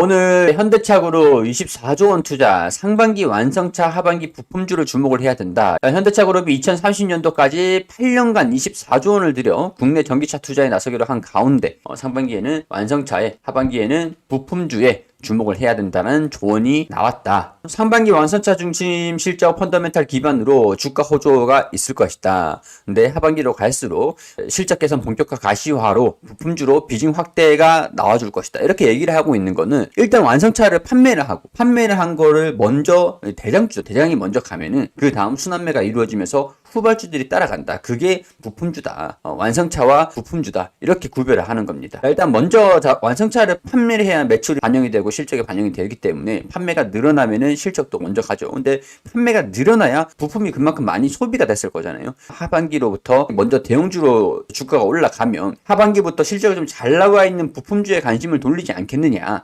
오늘 현대차그룹 24조 원 투자, 상반기 완성차, 하반기 부품주를 주목을 해야 된다. 현대차그룹이 2030년도까지 8년간 24조 원을 들여 국내 전기차 투자에 나서기로 한 가운데 어, 상반기에는 완성차에, 하반기에는 부품주에 주목을 해야 된다는 조언이 나왔다. 상반기 완성차 중심 실적 펀더멘탈 기반으로 주가 호조가 있을 것이다. 근데 하반기로 갈수록 실적 개선 본격화 가시화로 부품주로 비중 확대가 나와줄 것이다. 이렇게 얘기를 하고 있는 거는 일단 완성차를 판매를 하고 판매를 한 거를 먼저 대장주죠. 대장이 먼저 가면은 그 다음 순환매가 이루어지면서 후발주들이 따라간다. 그게 부품주다. 어, 완성차와 부품주다. 이렇게 구별을 하는 겁니다. 일단 먼저 자- 완성차를 판매를 해야 매출이 반영이 되고 실적에 반영이 되기 때문에 판매가 늘어나면은 실적도 먼저 가죠. 근데 판매가 늘어나야 부품이 그만큼 많이 소비가 됐을 거잖아요. 하반기로부터 먼저 대형주로 주가가 올라가면 하반기부터 실적이 좀 잘 나와 있는 부품주에 관심을 돌리지 않겠느냐.